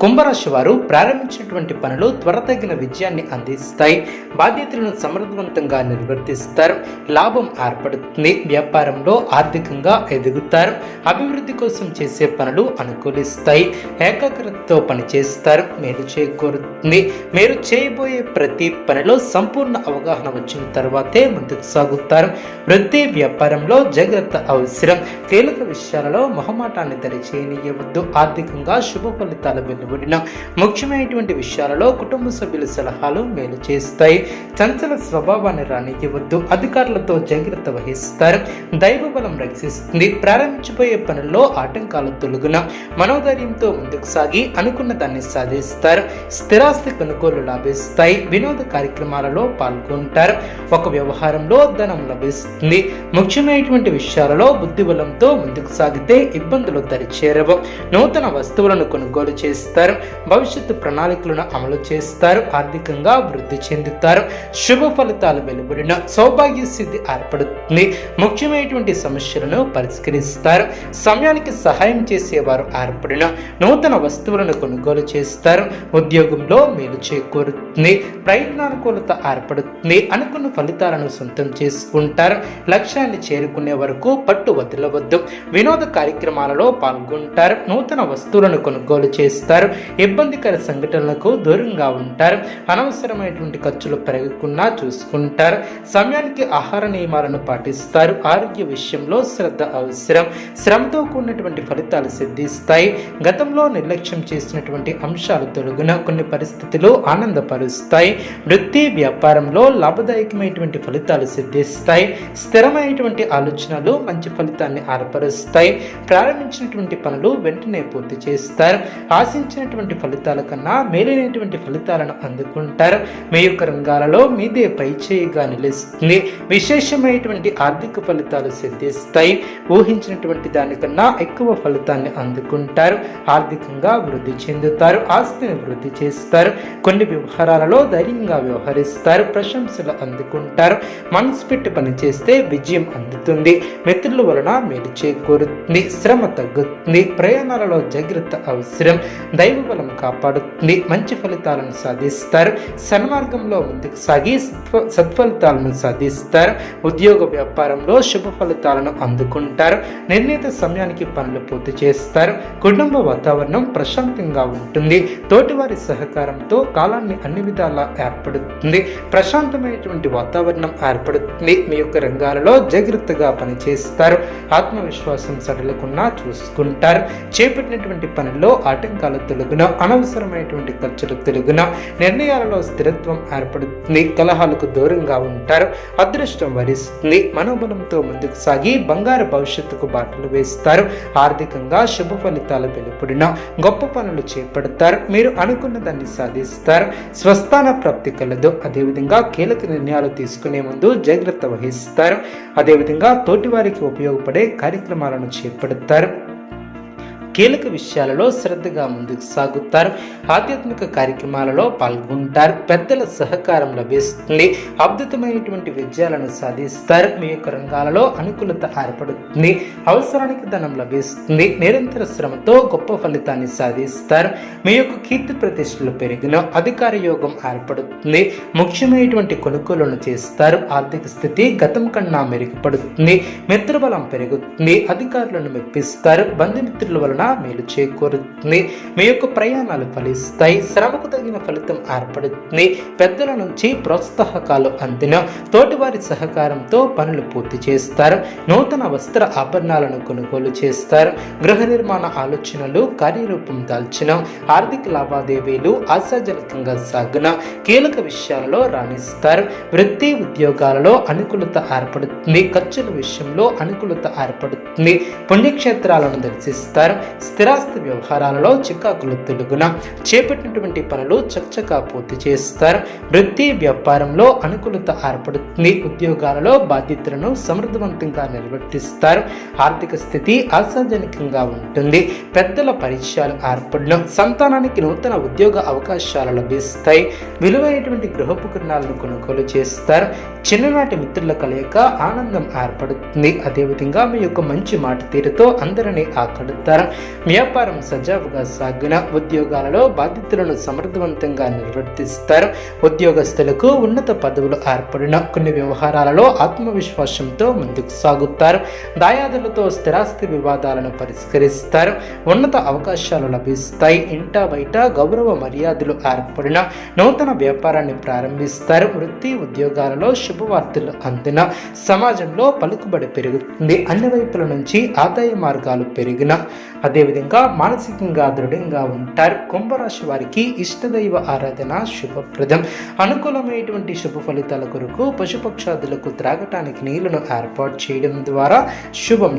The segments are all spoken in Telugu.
కుంభరాశి వారు ప్రారంభించినటువంటి పనులు త్వరతగిన విజయాన్ని అందిస్తాయి. బాధ్యతలను సమర్థవంతంగా నిర్వర్తిస్తారు. లాభం ఏర్పడుతుంది. వ్యాపారంలో ఆర్థికంగా ఎదుగుతారు. అభివృద్ధి కోసం చేసే పనులు అనుకూలిస్తాయి. ఏకాగ్రతతో పనిచేస్తారు. మేలు చేకూరుతుంది. మీరు చేయబోయే ప్రతి పనిలో సంపూర్ణ అవగాహన వచ్చిన తర్వాతే ముందుకు సాగుతారు. వృత్తి వ్యాపారంలో జాగ్రత్త అవసరం. కీలక విషయాలలో మొహమాటాన్ని దరిచేయనీయవద్దు. ఆర్థికంగా శుభ ఫలితాలు వెలువడిన ముఖ్యమైనటువంటి విషయాలలో కుటుంబ సభ్యుల సలహాలు మేలు చేస్తాయి. చంచల స్వభావాన్ని రానివ్వద్దు అధికారులతో జాగ్రత్త వహిస్తారు. దైవ బలం రక్షిస్తుంది. ప్రారంభించబోయే పనుల్లో ఆటంకాలు తొలగున మనోధైర్యంతో ముందుకు సాగి అనుకున్న దాన్ని సాధిస్తారు. స్థిరాస్తి కొనుగోలు లాభిస్తాయి. వినోద కార్యక్రమాలలో పాల్గొంటారు. ఒక వ్యవహారంలో ధనం లభిస్తుంది. ముఖ్యమైనటువంటి విషయాలలో బుద్ధిబలంతో ముందుకు సాగితే ఇబ్బందులు దరిచేరవు. నూతన వస్తువులను కొనుగోలు చేస్తారు. భవిష్యత్తు ప్రణాళికలను అమలు చేస్తారు. ఆర్థికంగా వృద్ధి చెందుతారు. శుభ ఫలితాలు వెలువడిన సౌభాగ్య సిద్ధి ఏర్పడుతుంది. ముఖ్యమైనటువంటి సమస్యలను పరిష్కరిస్తారు. సమయానికి సహాయం చేసేవారు ఏర్పడిన నూతన వస్తువులను కొనుగోలు చేస్తారు. ఉద్యోగంలో మేలు చేకూరుతుంది. ప్రయత్నానుకూలత ఏర్పడుతుంది. అనుకున్న ఫలితాలను సొంతం చేసుకుంటారు. లక్ష్యాన్ని చేరుకునే వరకు పట్టు వదలవద్దు. వినోద కార్యక్రమాలలో పాల్గొంటారు. నూతన వస్తువులను కొనుగోలు చేస్తారు. ఇబ్బందికర సంఘటనలకు దూరంగా ఉంటారు. అనవసరమైనటువంటి ఖర్చులు పెరగకుండా చూసుకుంటారు. సమయానికి ఆహార నియమాలను పాటిస్తారు. ఆరోగ్య విషయంలో శ్రద్ధ అవసరం. శ్రమతో కూడినటువంటి ఫలితాలు సిద్ధిస్తాయి. గతంలో నిర్లక్ష్యం చేసినటువంటి అంశాలు తొలగిన కొన్ని పరిస్థితులు ఆనందపరుస్తాయి. వృత్తి వ్యాపారంలో లాభదాయకమైనటువంటి ఫలితాలు సిద్ధిస్తాయి. స్థిరమైనటువంటి ఆలోచనలు మంచి ఫలితాన్ని ఏర్పరుస్తాయి ప్రారంభించినటువంటి పనులు వెంటనే పూర్తి చేస్తారు. ఆశించినటువంటి ఫలితాల కన్నా మేలైనటువంటి ఫలితాలను అందుకుంటారు. మీ యొక్క రంగాలలో మీదే పైచేయిగా నిలుస్తుంది. విశేషమైనటువంటి ఆర్థిక ఫలితాలు సిద్ధిస్తాయి. ఊహించినటువంటి దానికన్నా ఎక్కువ ఫలితాన్ని అందుకుంటారు. ఆర్థికంగా వృద్ధి చెందుతారు. ఆస్తిని వృద్ధి చేస్తారు. కొన్ని వ్యవహారాలలో ధైర్యంగా వ్యవహరిస్తారు. ప్రశంసలు అందుకుంటారు. మనసు పెట్టి పనిచేస్తే విజయం అందుతుంది. మిత్రుల వలన మేలు చేకూరుతుంది. శ్రమ తగ్గుతుంది. ప్రయాణాలలో జాగ్రత్త అవసరం. దైవ బలం కాపాడుతుంది మంచి ఫలితాలను సాధిస్తారు. సన్మార్గంలో ముందుకు సాగి సత్ఫలితాలను సాధిస్తారు. ఉద్యోగ వ్యాపారంలో శుభ ఫలితాలను అందుకుంటారు. నిర్ణీత సమయానికి పనులు పూర్తి చేస్తారు. కుటుంబ వాతావరణం ప్రశాంతంగా ఉంటుంది. తోటివారి సహకారంతో కాలాన్ని అన్ని విధాలా ఏర్పడుతుంది. ప్రశాంతమైనటువంటి వాతావరణం ఏర్పడుతుంది. మీ యొక్క రంగాలలో జాగ్రత్తగా పనిచేస్తారు. ఆత్మవిశ్వాసం సడలకుండా చూసుకుంటారు. చేపట్టినటువంటి పనుల్లో ఆటంకాలు తొలగున అనవసరమైనటువంటి ఖర్చులు తొలగున నిర్ణయాలలో స్థిరత్వం ఏర్పడుతుంది కలహాలకు దూరంగా ఉంటారు అదృష్టం వరిస్తుంది మనోబలంతో ముందుకు సాగి బంగారు భవిష్యత్తుకు బాటలు వేస్తారు ఆర్థికంగా శుభ ఫలితాలు వెలుపడిన గొప్ప పనులు చేపడతారు మీరు అనుకున్న దాన్ని సాధిస్తారు స్వస్థాన ప్రాప్తి కలదు అదేవిధంగా కీలక నిర్ణయాలు తీసుకునే ముందు జాగ్రత్త వహిస్తారు అదేవిధంగా తోటివారికి ఉపయోగపడే కార్యక్రమాలను చేపడతారు. కీలక విషయాలలో శ్రద్ధగా ముందుకు సాగుతారు. ఆధ్యాత్మిక కార్యక్రమాలలో పాల్గొంటారు. పెద్దల సహకారం లభిస్తుంది. అద్భుతమైనటువంటి విజయాలను సాధిస్తారు. మీ యొక్క రంగాలలో అనుకూలత ఏర్పడుతుంది. అవసరానికి ధనం లభిస్తుంది. నిరంతర శ్రమతో గొప్ప ఫలితాన్ని సాధిస్తారు. మీ యొక్క కీర్తి ప్రతిష్టలు పెరిగిన అధికార యోగం ఏర్పడుతుంది. ముఖ్యమైనటువంటి కొనుగోలులను చేస్తారు. ఆర్థిక స్థితి గతం కన్నా మెరుగుపడుతుంది. మిత్రబలం పెరుగుతుంది. అధికారులను మెప్పిస్తారు. బంధుమిత్రుల వలన మేలు చేకూరుతుంది. మీ యొక్క ప్రయాణాలు ఫలిస్తాయి. శ్రమకు తగిన ఫలితం ఏర్పడుతుంది. పెద్దల నుంచి ప్రోత్సాహకాలు అందిన తోటివారి సహకారంతో పనులు పూర్తి చేస్తారు. నూతన వస్త్ర ఆభరణాలను కొనుగోలు చేస్తారు. గృహ నిర్మాణ ఆలోచనలు కార్యరూపం దాల్చిన ఆర్థిక లావాదేవీలు ఆశాజనకంగా సాగున కీలక విషయాలలో రాణిస్తారు. వృత్తి ఉద్యోగాలలో అనుకూలత ఏర్పడుతుంది. ఖర్చుల విషయంలో అనుకూలత ఏర్పడుతుంది. పుణ్యక్షేత్రాలను దర్శిస్తారు. స్థిరాస్తి వ్యవహారాలలో చికాకులు తెలుగున చేపట్టినటువంటి పనులు చకచకా పూర్తి చేస్తారు. వృత్తి వ్యాపారంలో అనుకూలత ఏర్పడుతుంది. ఉద్యోగాలలో బాధ్యతలను సమర్థవంతంగా నిర్వర్తిస్తారు. ఆర్థిక స్థితి ఆశాజనకంగా ఉంటుంది. పెద్దల పరిచయాలు ఏర్పడడం సంతానానికి నూతన ఉద్యోగ అవకాశాలు లభిస్తాయి. విలువైనటువంటి గృహోపకరణాలను కొనుగోలు చేస్తారు. చిన్ననాటి మిత్రుల కలయిక ఆనందం ఏర్పడుతుంది. అదేవిధంగా మీ యొక్క మంచి మాట తీరుతో అందరినీ ఆకడుతారు వ్యాపారం సజావుగా సాగిన ఉద్యోగాలలో బాధ్యతలను సమర్థవంతంగా నిర్వర్తిస్తారు. ఉద్యోగస్తులకు ఉన్నత పదవులు ఏర్పడిన కొన్ని వ్యవహారాలలో ఆత్మవిశ్వాసంతో ముందుకు సాగుతారు. దాయాదులతో స్థిరాస్తి వివాదాలను పరిష్కరిస్తారు. ఉన్నత అవకాశాలు లభిస్తాయి. ఇంట బయట గౌరవ మర్యాదలు ఏర్పడిన నూతన వ్యాపారాన్ని ప్రారంభిస్తారు. వృత్తి ఉద్యోగాలలో శుభవార్తలు అందిన సమాజంలో పలుకుబడి పెరుగుతుంది. అన్ని వైపుల నుంచి ఆదాయ మార్గాలు పెరిగిన అదేవిధంగా మానసికంగా దృఢంగా ఉంటారు. కుంభరాశి వారికి ఇష్టదైవ ఆరాధన శుభప్రదం. అనుకూలమైనటువంటి శుభ ఫలితాల కొరకు పశుపక్షాదులకు త్రాగటానికి నీళ్ళను ఏర్పాటు చేయడం ద్వారా శుభం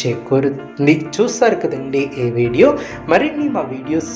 చేకూరుతుంది. చూస్తారు కదండి ఈ వీడియో. మరిన్ని మా వీడియోస్